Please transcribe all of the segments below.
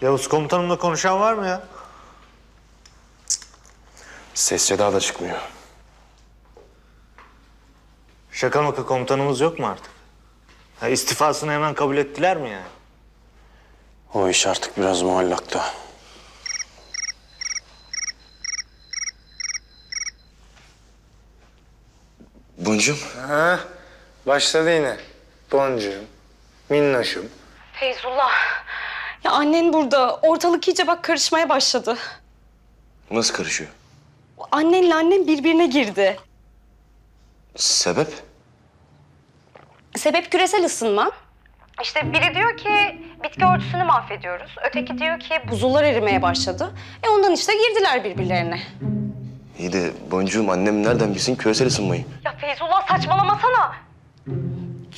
Yavuz komutanımla konuşan var mı ya? Ses seda da çıkmıyor. Şaka maka komutanımız yok mu artık? Ha, istifasını hemen kabul ettiler mi yani? O iş artık biraz muallakta. Boncuğum. Ha, başladı yine. Boncuğum, minnoşum. Feyzullah. Ya annen burada. Ortalık iyice bak karışmaya başladı. Nasıl karışıyor? Annenle annem birbirine girdi. Sebep? Sebep küresel ısınma. İşte biri diyor ki bitki örtüsünü mahvediyoruz. Öteki diyor ki buzullar erimeye başladı. E ondan işte girdiler birbirlerine. İyi de boncuğum annem nereden bilsin küresel ısınmayı? Ya Feyzullah saçmalamasana.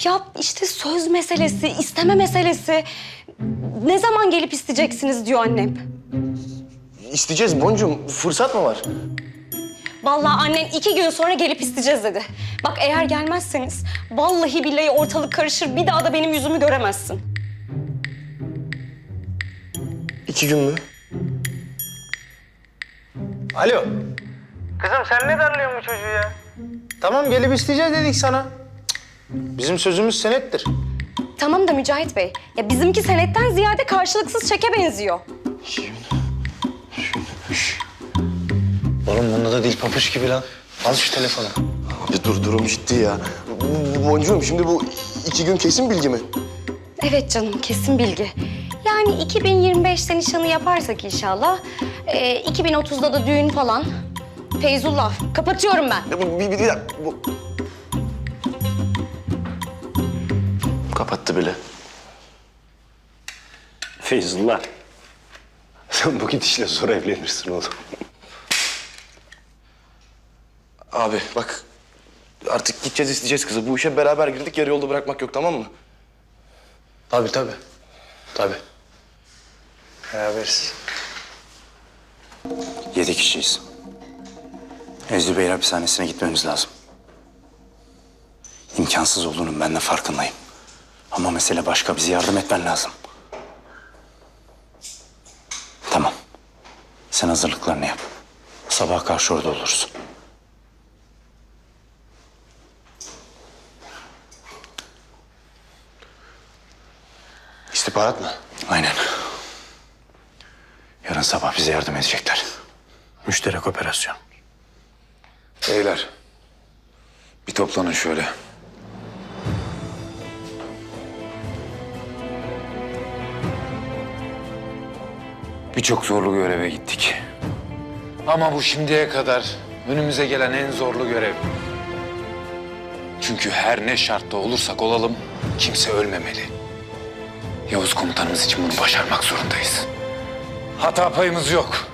Ya işte söz meselesi, isteme meselesi. Ne zaman gelip isteyeceksiniz diyor annem. İsteyeceğiz boncuğum. Fırsat mı var? Vallahi annen iki gün sonra gelip isteyeceğiz dedi. Bak eğer gelmezseniz vallahi billahi ortalık karışır bir daha da benim yüzümü göremezsin. İki gün mü? Alo. Kızım sen ne darlıyorsun bu çocuğu ya? Tamam gelip isteyeceğiz dedik sana. Cık, Bizim sözümüz senettir. Tamam da Mücahit Bey, ya bizimki senetten ziyade karşılıksız çeke benziyor. Oğlum bunda da dil papuç gibi lan. Al şu telefonu. Abi dur durum ciddi ya. Bu- Boncuğum şimdi bu iki gün kesin bilgi mi? Evet canım, kesin bilgi. Yani 2025'te nişanı yaparsak inşallah, e, 2030'da da düğün falan. Feyzullah, kapatıyorum ben. Ya bu, bir, bir, bir bu... Kapattı bile. Feyzullah. Sen bu gidişle zor evlenirsin oğlum. Abi bak artık gideceğiz isteyeceğiz kızı. Bu işe beraber girdik yarı yolda bırakmak yok tamam mı? Tabii tabii. Tabii. Beraberiz. Yedi kişiyiz. Ezgi Bey'in hapishanesine gitmemiz lazım. İmkansız olduğunun ben de farkındayım. Ama mesele başka. Bize yardım etmen lazım. Tamam. Sen hazırlıklarını yap. Sabaha karşı orada oluruz. İstihbarat mı? Aynen. Yarın sabah bize yardım edecekler. Müşterek operasyon. Beyler, bir toplanın şöyle. Birçok zorlu göreve gittik. Ama bu şimdiye kadar önümüze gelen en zorlu görev. Çünkü her ne şartta olursak olalım kimse ölmemeli. Yavuz komutanımız için bunu başarmak zorundayız. Hata payımız yok.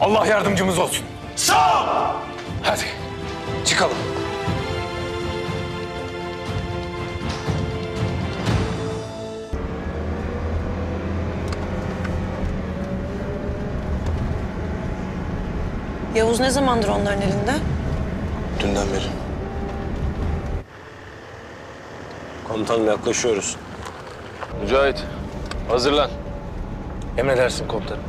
Allah yardımcımız olsun. Sağ ol. Hadi çıkalım. Yavuz ne zamandır onların elinde? Dünden beri. Komutanım yaklaşıyoruz. Mücahit, hazırlan. Emredersin komutanım.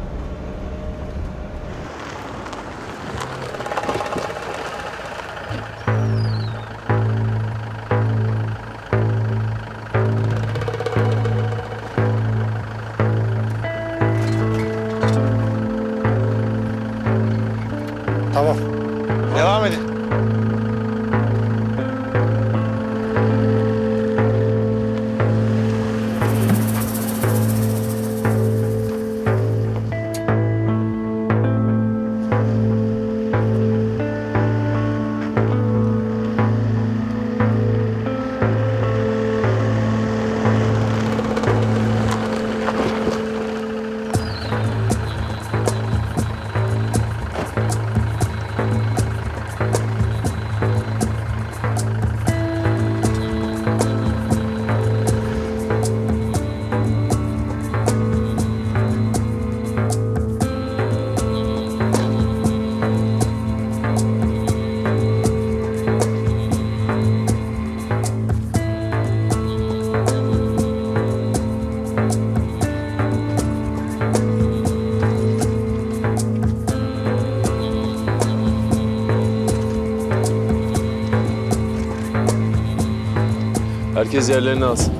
Herkes yerlerini alsın.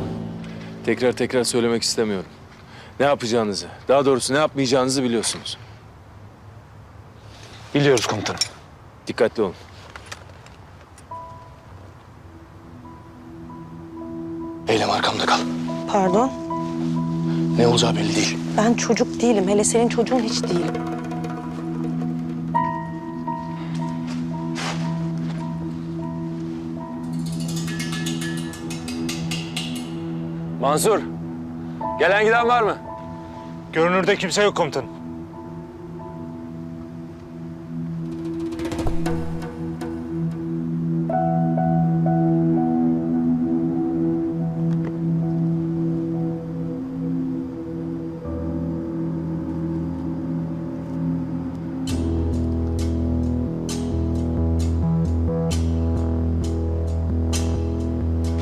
Tekrar tekrar söylemek istemiyorum. Ne yapacağınızı, daha doğrusu ne yapmayacağınızı biliyorsunuz. Biliyoruz komutanım. Dikkatli olun. Eylem arkamda kal. Pardon. Ne olacağı belli değil. Ben çocuk değilim. Hele senin çocuğun hiç değilim. Mansur, gelen giden var mı? Görünürde kimse yok komutanım.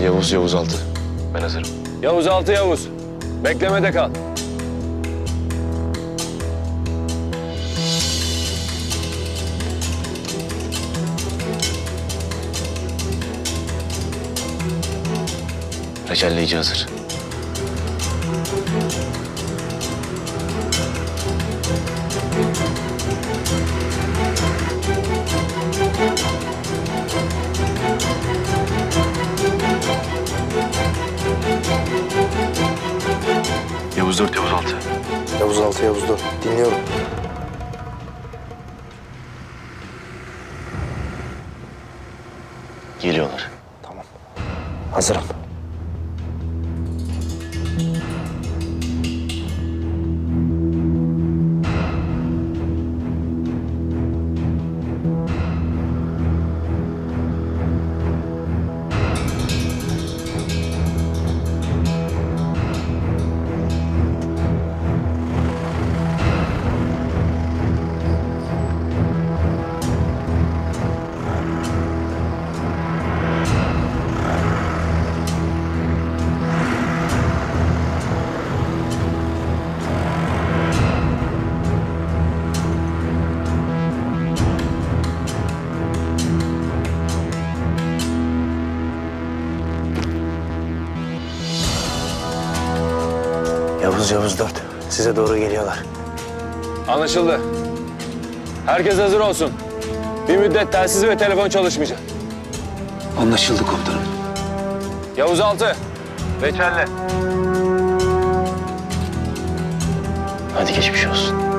Yavuz Yavuz altı. Ben hazırım. Yavuz altı Yavuz. Beklemede kal. Reçelleyici hazır. Yavuz dört. Dinliyorum. Geliyorlar. Hazırım. Yavuz Yavuz dört. Size doğru geliyorlar. Anlaşıldı. Herkes hazır olsun. Bir müddet telsiz ve telefon çalışmayacak. Anlaşıldı komutanım. Yavuz altı. Reçelle. Hadi geçmiş olsun.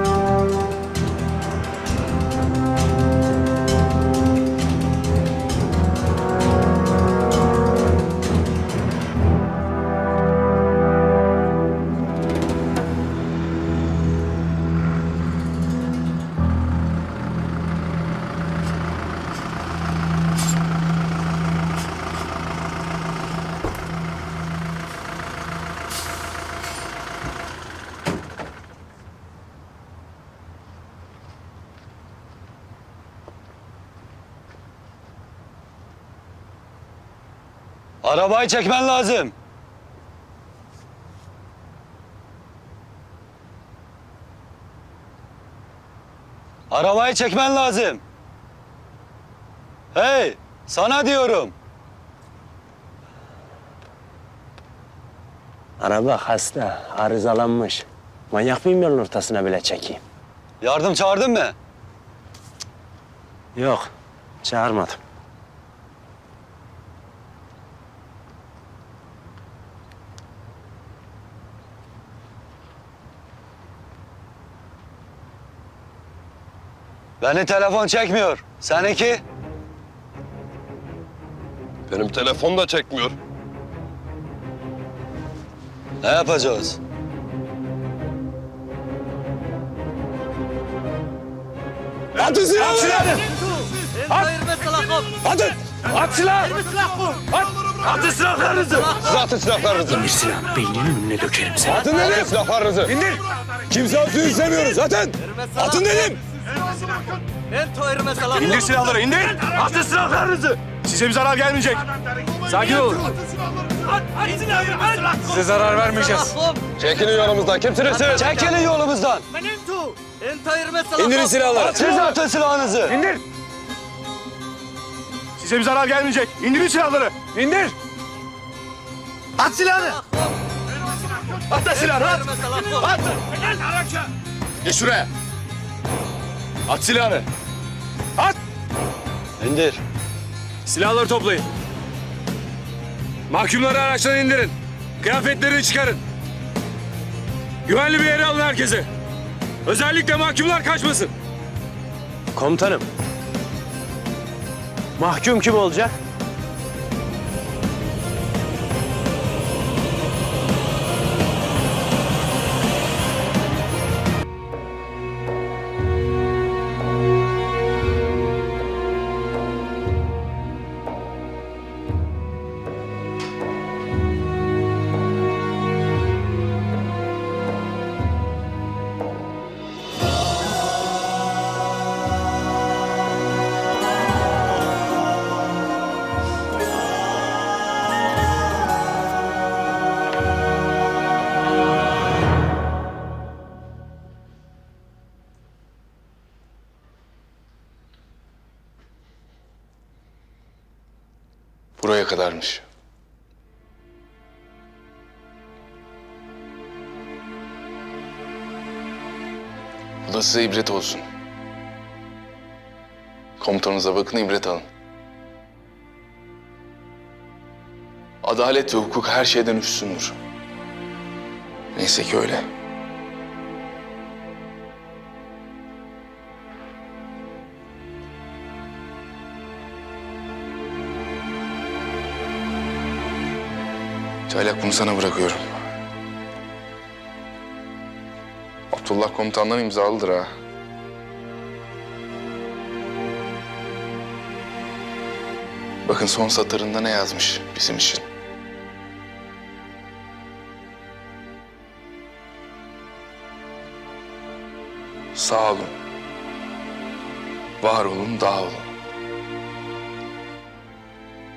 Arabayı çekmen lazım. Arabayı çekmen lazım. Hey, sana diyorum. Araba hasta, arızalanmış. Manyak mıyım yolun ortasına bile çekeyim? Yardım çağırdın mı? Yok, çağırmadım. Beni telefon çekmiyor. Seninki? Benim telefon da çekmiyor. Ne yapacağız? Atın silahları! At! Atın! At silah! At! Atın silahlarınızı! Siz atın silahlarınızı. Bir silah beyninin önüne dökerim seni. Atın dedim. Silahlarınızı. İndir! Kimse atıyor istemiyoruz. Atın! Atın dedim! İndir silahları, indir! Atın silahlarınızı! Size bir zarar gelmeyecek. Sakin olun. Size zarar vermeyeceğiz. Çekilin yolumuzdan. Kimsiniz siz? Çekilin yolumuzdan. İndirin silahları. Siz atın silahınızı. İndir! Size bir zarar gelmeyecek. İndirin silahları. İndir! At silahını! At da silahını at! At! Geç şuraya! At silahını! İndir. Silahları toplayın. Mahkumları araçtan indirin. Kıyafetlerini çıkarın. Güvenli bir yere alın herkesi. Özellikle mahkumlar kaçmasın. Komutanım. Mahkum kim olacak? Kadarmış. Bu da size ibret olsun. Komutanınıza bakın, ibret alın. Adalet ve hukuk her şeyden üstündür. Neyse ki öyle. Çaylak bunu sana bırakıyorum. Abdullah komutandan imzalıdır ha. Bakın son satırında ne yazmış bizim için. Sağ olun. Var olun, dağ olun.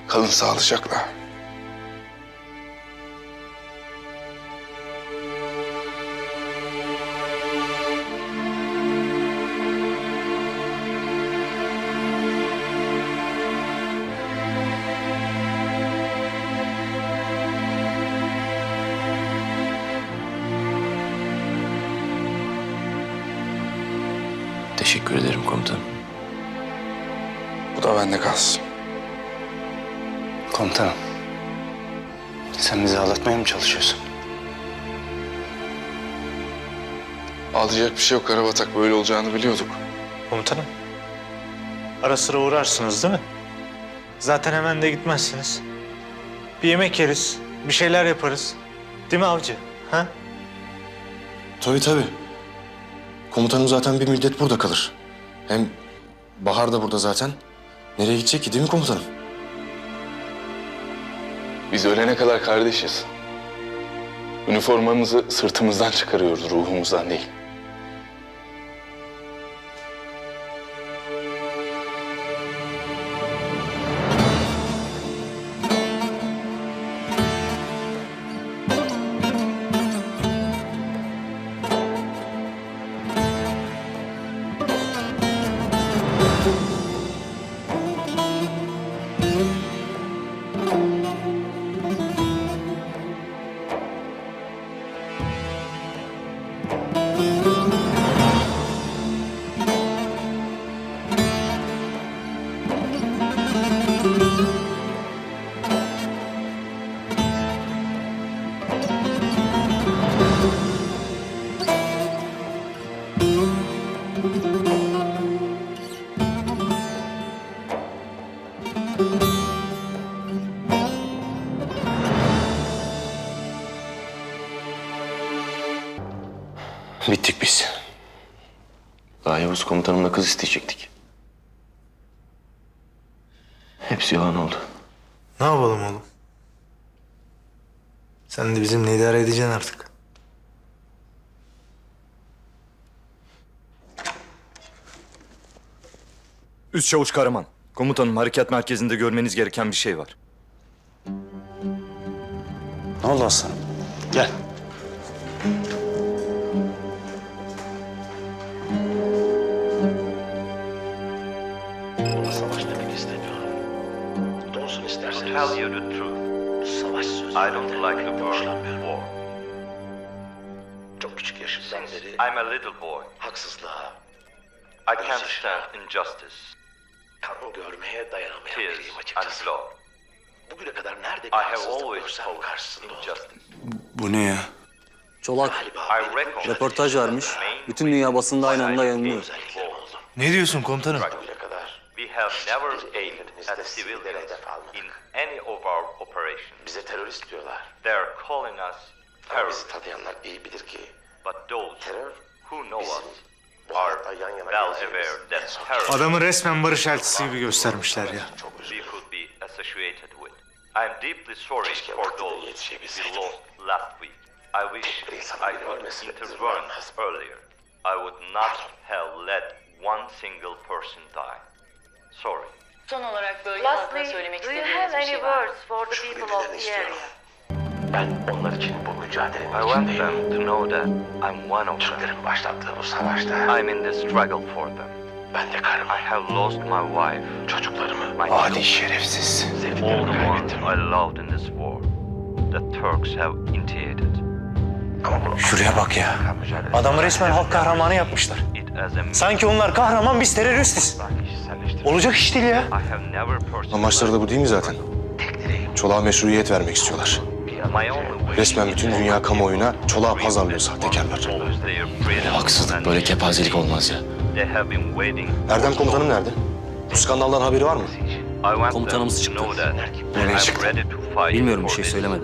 Kalın sağlıcakla. Komutanım. Bu da bende kalsın. Komutanım. Sen bizi ağlatmaya mı çalışıyorsun? Alacak bir şey yok Karabatak. Böyle olacağını biliyorduk. Komutanım. Ara sıra uğrarsınız değil mi? Zaten hemen de gitmezsiniz. Bir yemek yeriz, bir şeyler yaparız. Değil mi avcı? Ha? Tabii tabii. Komutanım zaten bir müddet burada kalır. Hem Bahar da burada zaten. Nereye gidecek ki değil mi komutanım? Biz ölene kadar kardeşiz. Üniformamızı sırtımızdan çıkarıyoruz, ruhumuzdan değil. Kız isteyecektik. Hepsi yalan oldu. Ne yapalım oğlum? Sen de bizimle idare edeceksin artık. Üst Çavuş Karaman. Komutanım harekat merkezinde görmeniz gereken bir şey var. Ne oldu aslanım? Gel. Demek istemiyorum. Doğrusunu istersen. Savaş sözü. I don't like the word war. Çok küçük yaşından beri I'm a little boy. haksızlığa, I can't stand injustice, kan görmeye dayanamayan tears, biriyim and açıkçası. blood. Bugüne kadar nerede bir I have haksızlık always görsem fought karşısında oldum. injustice. Bu ne ya? Çolak Galiba I benim reckon röportaj vermiş. the Bütün dünya basında aynı anda yayınlıyor. özelliklerim oldu. Ne diyorsun komutanım? Bugüne have never eğitimimizde at sivillere civilians hedef almadık. in any of our operations. bize terörist diyorlar. They are calling us Ama bizi terrorists, tanıyanlar iyi bilir ki but those terör who know bizim us bu are hayatta yan yana well geleceğimiz aware en that son terror Adamı resmen barış elçisi gibi göstermişler ya. Çok we üzgünüm. could be associated with. I am deeply sorry Keşke for vaktinde those we yetişebilseydim. lost last week. I wish Bir insanın I bile could ölmesine izin intervene vermez. earlier. I would not have let one single person die. Sorry. Son olarak bölge halkına söylemek istediğiniz bir şey var mı? for the Şunu bilmelerini istiyorum. Ben onlar için bu mücadelenin I want içindeyim. them to know that I'm one of them. Türklerin başlattığı bu savaşta I'm in the struggle for them. ben de karımı, I have lost my wife, çocuklarımı, my Adi şerefsiz. all sevdiklerimi the ones kaybettim. I loved in this war. The Turks have initiated. Ama Şuraya bak ya. Adamı resmen halk kahramanı yapmışlar. It as a Sanki onlar kahraman biz teröristiz. Olacak iş değil ya. Amaçları da bu değil mi zaten? Çolak'a meşruiyet vermek istiyorlar. Resmen bütün dünya kamuoyuna çolağa pazarlıyor sahtekarlar. Haksızlık, böyle kepazelik olmaz ya. Erdem komutanım nerede? Bu skandaldan haberi var mı? Komutanımız çıktı. Nereye çıktı? Bilmiyorum bir şey söylemedi.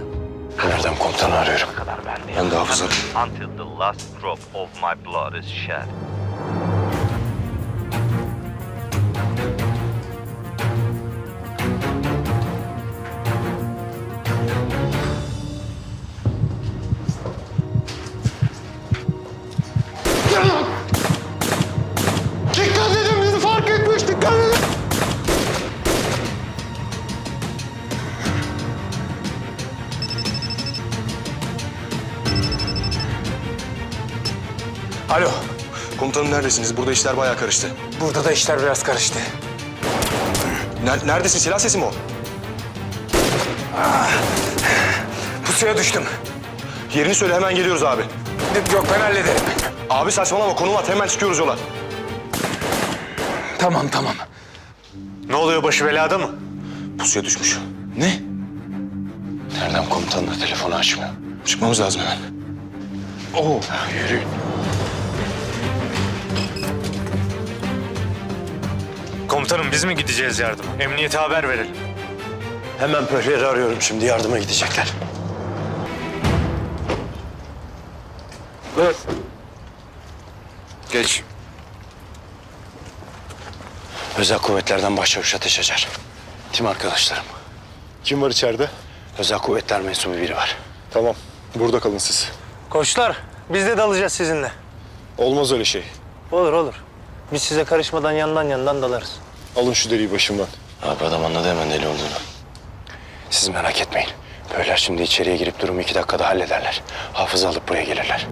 Erdem komutanı arıyorum. Ben de hafızlarım. Neredesiniz? Burada işler bayağı karıştı. Burada da işler biraz karıştı. Ner- neredesin? Silah sesi mi o? Pusuya düştüm. Yerini söyle hemen geliyoruz abi. Yok ben hallederim. Abi saçmalama konum at hemen çıkıyoruz yola. Tamam tamam. Ne oluyor başı belada mı? Pusuya düşmüş. Ne? Erdem komutanın da telefonu açmıyor. Çıkmamız lazım hemen. Oo. Yürü. Komutanım biz mi gideceğiz yardıma? Emniyete haber verelim. Hemen pöhleri arıyorum şimdi yardıma gidecekler. Geç. Özel kuvvetlerden başçavuş Ateş Acar. Tim arkadaşlarım. Kim var içeride? Özel kuvvetler mensubu biri var. Tamam. Burada kalın siz. Koçlar biz de dalacağız sizinle. Olmaz öyle şey. Olur olur. Biz size karışmadan yandan yandan dalarız. Alın şu deliği başımdan. Abi adam anladı hemen deli olduğunu. Siz merak etmeyin. Böyleler şimdi içeriye girip durumu iki dakikada hallederler. Hafıza alıp buraya gelirler.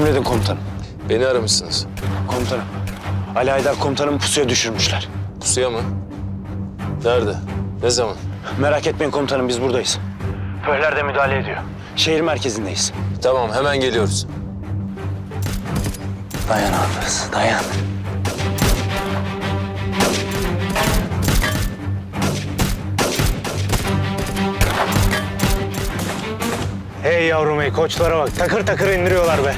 Emredin komutanım. Beni aramışsınız. Komutanım. Ali Aydar komutanımı pusuya düşürmüşler. Pusuya mı? Nerede? Ne zaman? Merak etmeyin komutanım biz buradayız. Pöhler de müdahale ediyor. Şehir merkezindeyiz. Tamam hemen geliyoruz. Dayan Hafız, dayan. Hey yavrum hey koçlara bak takır takır indiriyorlar be.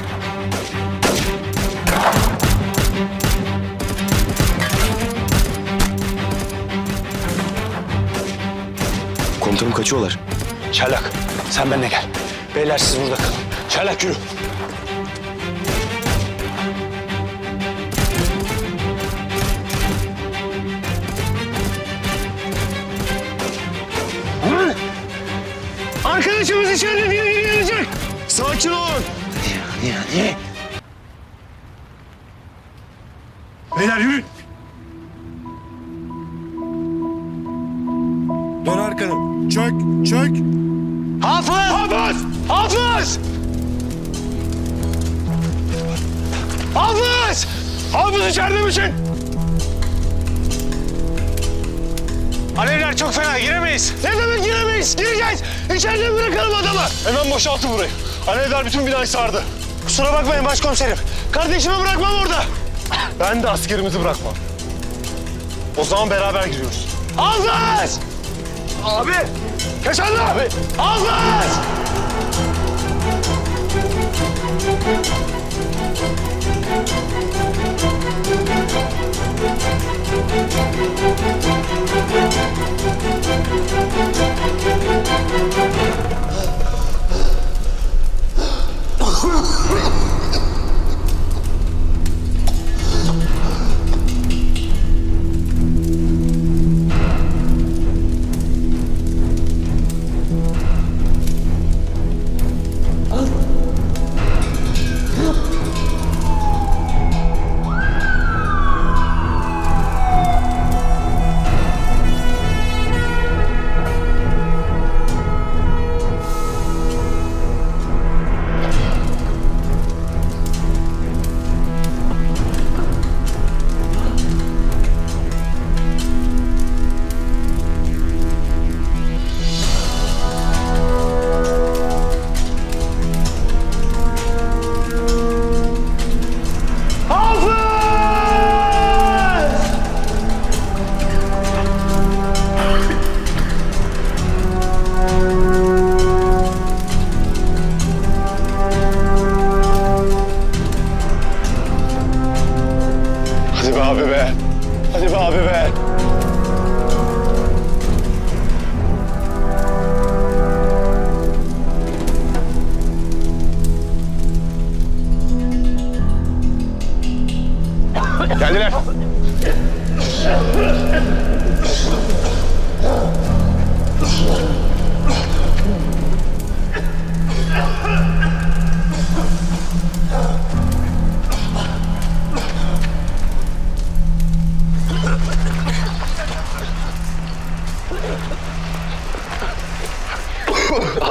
Komutanım kaçıyorlar. Çaylak, sen benimle gel. Beyler siz burada kalın. Çaylak yürü. Arkadaşımız içeride diye gelecek. Sakin olun. Hadi, hadi. Beyler yürüyün. Çök, çök. Hafız! Hafız! Hafız! Hafız! Hafız içeride misin? Alevler çok fena giremeyiz. Ne demek giremeyiz? Gireceğiz. İçeride bırakalım adamı. Hemen boşaltın burayı. Alevler bütün binayı sardı. Kusura bakmayın başkomiserim. Kardeşimi bırakmam orada. Ben de askerimizi bırakmam. O zaman beraber giriyoruz. Hafız! Abi! Keşanlı! Abi! Hafız! Hadi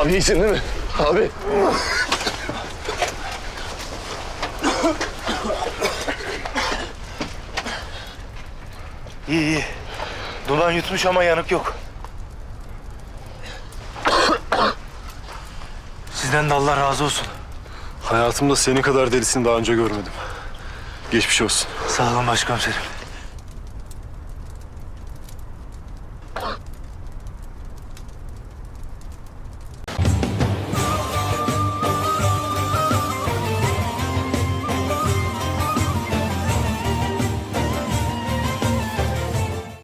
Abi iyisin değil mi? Abi. İyi iyi. Duman yutmuş ama yanık yok. Sizden de Allah razı olsun. Hayatımda senin kadar delisini daha önce görmedim. Geçmiş olsun. Sağ olun başkomiserim.